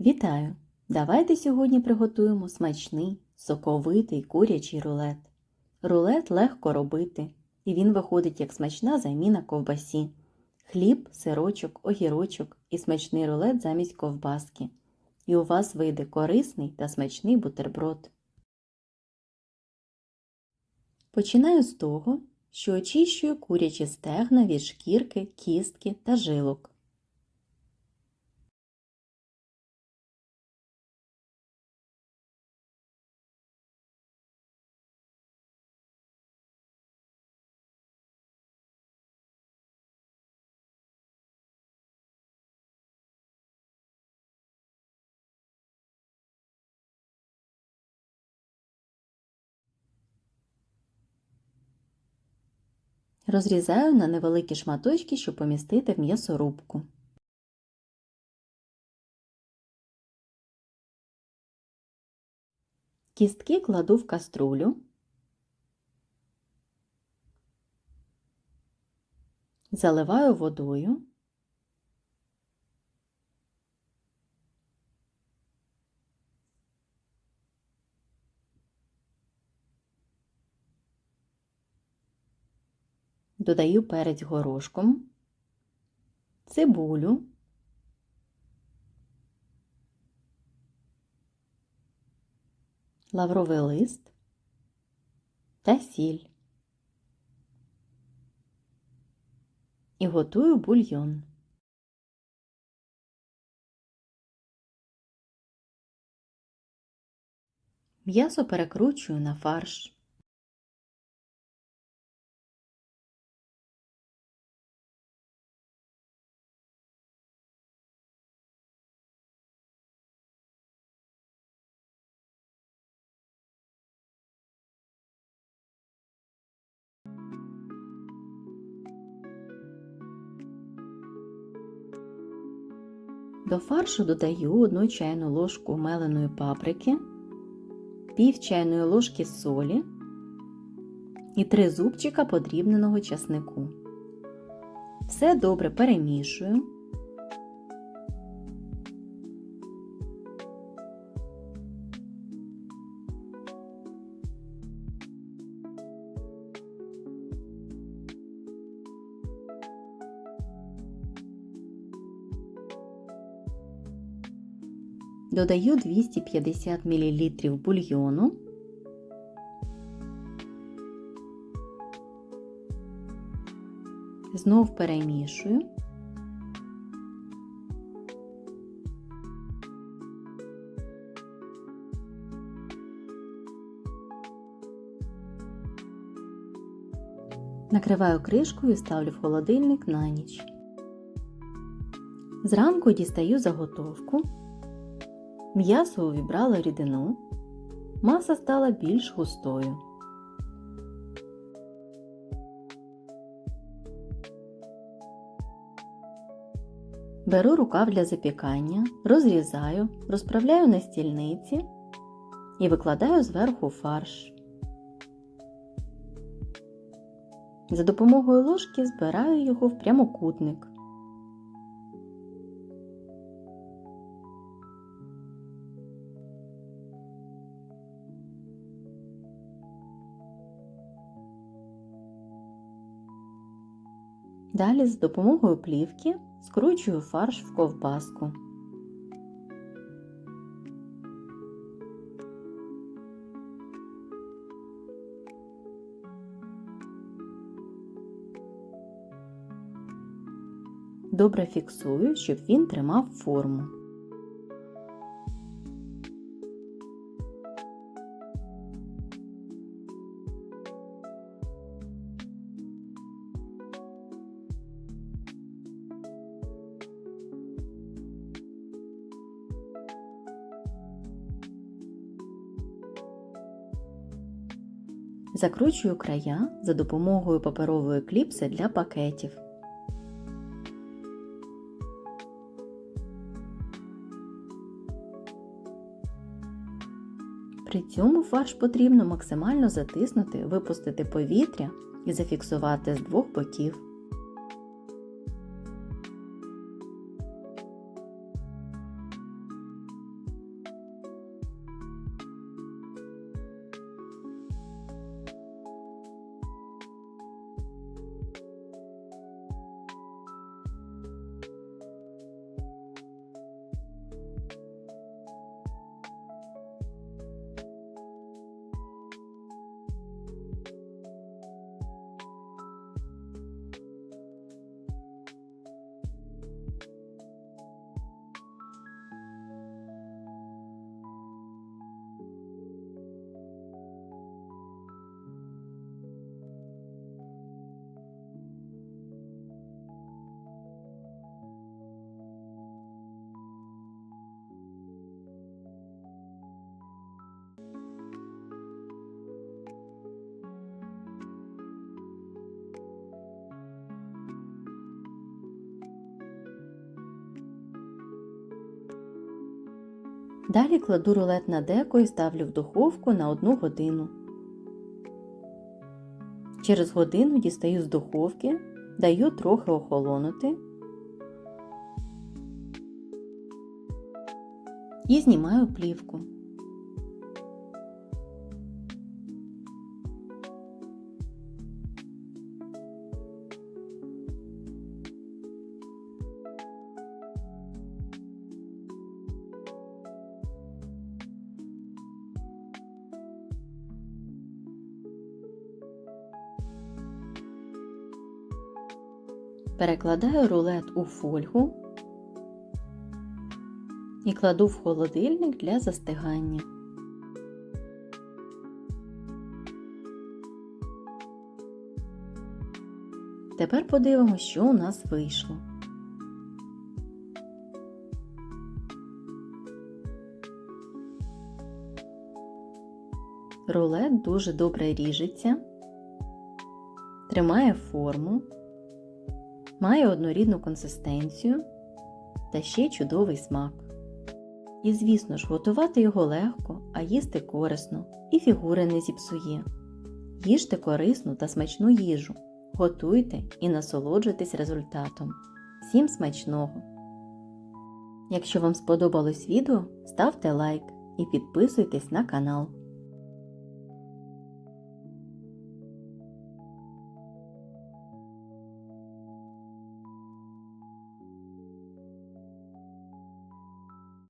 Вітаю! Давайте сьогодні приготуємо смачний, соковитий курячий рулет. Рулет легко робити, і він виходить як смачна заміна ковбасі. Хліб, сирочок, огірочок і смачний рулет замість ковбаски. І у вас вийде корисний та смачний бутерброд. Починаю з того, що очищую курячі стегна від шкірки, кістки та жилок. Розрізаю на невеликі шматочки, щоб помістити в м'ясорубку. Кістки кладу в каструлю. Заливаю водою. Додаю перець горошком, цибулю, лавровий лист та сіль. І готую бульйон. М'ясо перекручую на фарш. До фаршу додаю 1 чайну ложку меленої паприки, пів чайної ложки солі і 3 зубчика подрібненого часнику. Все добре перемішую. Додаю 250 мл бульйону. Знов перемішую. Накриваю кришкою і ставлю в холодильник на ніч. Зранку дістаю заготовку. М'ясо увібрало рідину, маса стала більш густою. Беру рукав для запікання, розрізаю, розправляю на стільниці і викладаю зверху фарш. За допомогою ложки збираю його в прямокутник. Далі з допомогою плівки скручую фарш в ковбаску. Добре фіксую, щоб він тримав форму. Закручую края за допомогою паперової кліпси для пакетів. При цьому фарш потрібно максимально затиснути, випустити повітря і зафіксувати з двох боків. Далі кладу рулет на деко і ставлю в духовку на 1 годину. Через годину дістаю з духовки, даю трохи охолонути і знімаю плівку. Перекладаю рулет у фольгу і кладу в холодильник для застигання. Тепер подивимося, що у нас вийшло. Рулет дуже добре ріжеться, тримає форму, має однорідну консистенцію та ще чудовий смак. І, звісно ж, готувати його легко, а їсти корисно і фігури не зіпсує. Їжте корисну та смачну їжу, готуйте і насолоджуйтесь результатом. Всім смачного! Якщо вам сподобалось відео, ставте лайк і підписуйтесь на канал.